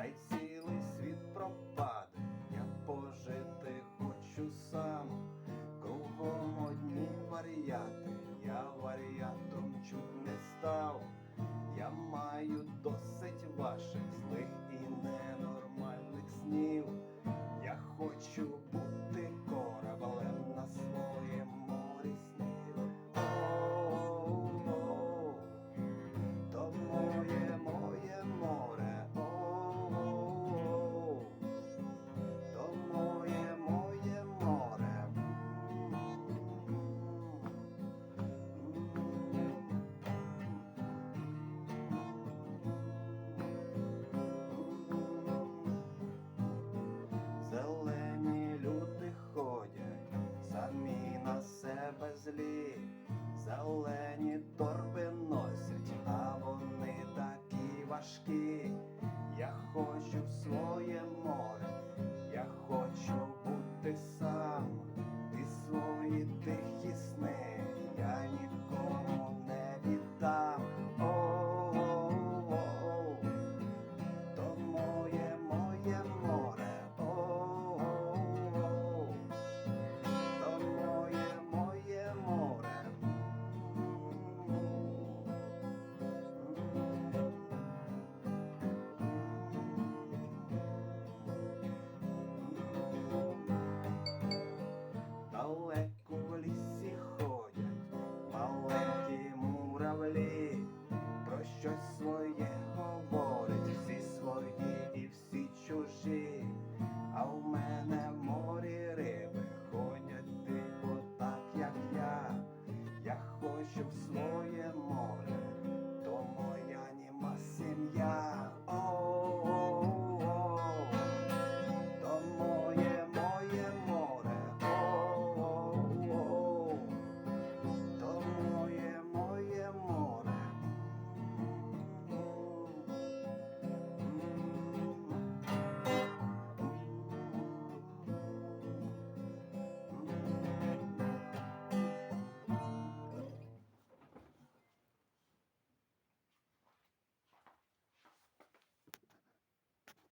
Хай цілий світ пропав. тебе злі, за олені торби носять, а вони такі важкі. Я хочу в своє море.